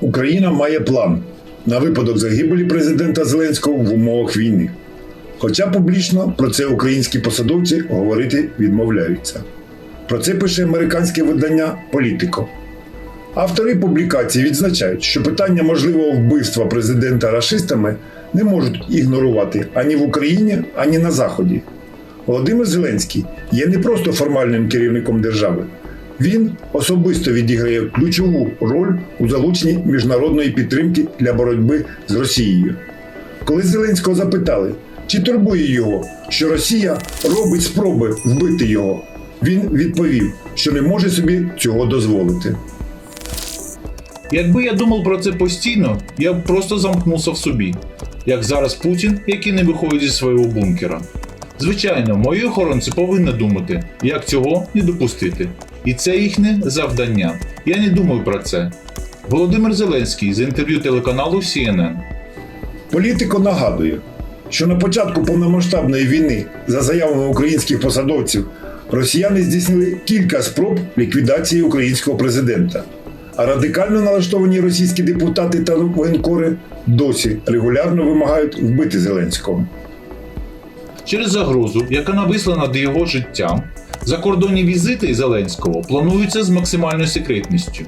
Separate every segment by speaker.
Speaker 1: Україна має план на випадок загибелі президента Зеленського в умовах війни. Хоча публічно про це українські посадовці говорити відмовляються. Про це пише американське видання Політико. Автори публікації відзначають, що питання можливого вбивства президента рашистами не можуть ігнорувати ані в Україні, ані на Заході. Володимир Зеленський є не просто формальним керівником держави. Він особисто відіграє ключову роль у залученні міжнародної підтримки для боротьби з Росією. Коли Зеленського запитали, чи турбує його, що Росія робить спроби вбити його, він відповів, що не може собі цього дозволити.
Speaker 2: Якби я думав про це постійно, я б просто замкнувся в собі, як зараз Путін, який не виходить зі свого бункера. Звичайно, мої охоронці повинні думати, як цього не допустити. І це їхнє завдання. Я не думаю про це. Володимир Зеленський з інтерв'ю телеканалу CNN.
Speaker 1: Політико нагадує, що на початку повномасштабної війни, за заявами українських посадовців, росіяни здійснили кілька спроб ліквідації українського президента. А радикально налаштовані російські депутати та воєнкори досі регулярно вимагають вбити Зеленського.
Speaker 2: Через загрозу, яка нависла над його життям, закордонні візити Зеленського плануються з максимальною секретністю.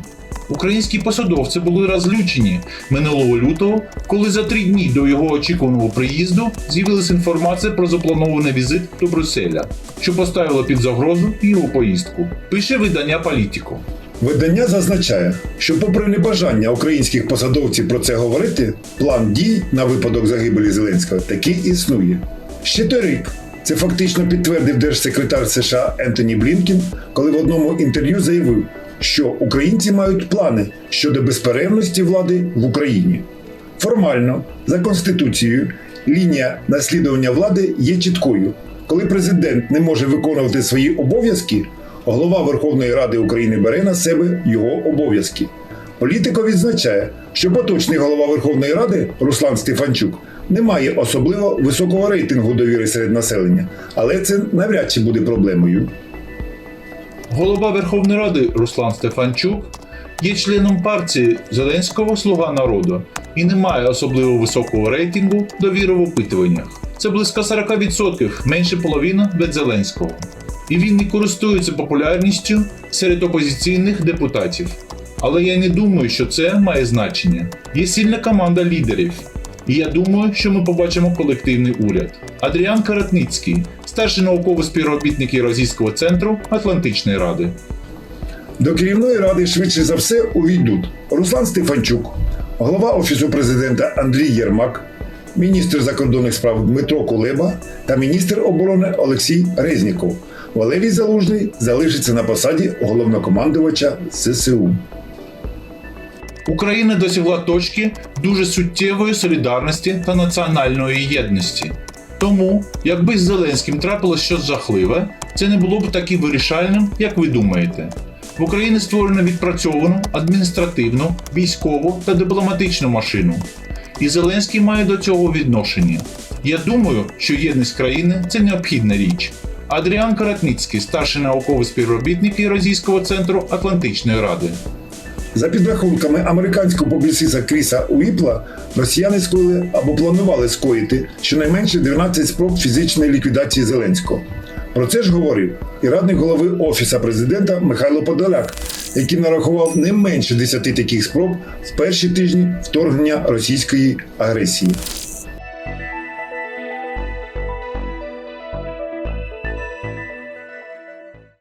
Speaker 2: Українські посадовці були розлючені минулого лютого, коли за три дні до його очікуваного приїзду з'явилася інформація про запланований візит до Брюсселя, що поставило під загрозу його поїздку. Пише видання Політіко.
Speaker 1: Видання зазначає, що, попри небажання українських посадовців про це говорити, план дій на випадок загибелі Зеленського таки існує. Ще торік це фактично підтвердив держсекретар США Ентоні Блінкін, коли в одному інтерв'ю заявив, що українці мають плани щодо безперервності влади в Україні. Формально, за конституцією, лінія наслідування влади є чіткою. Коли президент не може виконувати свої обов'язки, голова Верховної Ради України бере на себе його обов'язки. Політико відзначає, що поточний голова Верховної Ради Руслан Стефанчук не має особливо високого рейтингу довіри серед населення, але це навряд чи буде проблемою.
Speaker 2: Голова Верховної Ради Руслан Стефанчук є членом партії Зеленського Слуга народу і не має особливо високого рейтингу довіри в опитуваннях. Це близько 40%, менше половини від Зеленського. І він не користується популярністю серед опозиційних депутатів. Але я не думаю, що це має значення. Є сильна команда лідерів. І я думаю, що ми побачимо колективний уряд. Адріан Каратницький, старший науковий співробітник Євразійського центру Атлантичної ради.
Speaker 1: До керівної ради швидше за все увійдуть Руслан Стефанчук, голова Офісу президента Андрій Єрмак, міністр закордонних справ Дмитро Кулеба та міністр оборони Олексій Резніков. Валерій Залужний залишиться на посаді головнокомандувача ССУ.
Speaker 2: Україна досягла точки дуже суттєвої солідарності та національної єдності. Тому, якби з Зеленським трапилось щось жахливе, це не було б таким вирішальним, як ви думаєте. В Україні створено відпрацьовану адміністративну, військову та дипломатичну машину. І Зеленський має до цього відношення. Я думаю, що єдність країни це необхідна річ. Адріан Каратницький, старший науковий співробітник Євразійського центру Атлантичної ради.
Speaker 1: За підрахунками американського публіциста Кріса Уіпла, росіяни скоїли або планували скоїти щонайменше 12 спроб фізичної ліквідації Зеленського. Про це ж говорив і радник голови Офіса президента Михайло Подоляк, який нарахував не менше 10 таких спроб в перші тижні вторгнення російської агресії.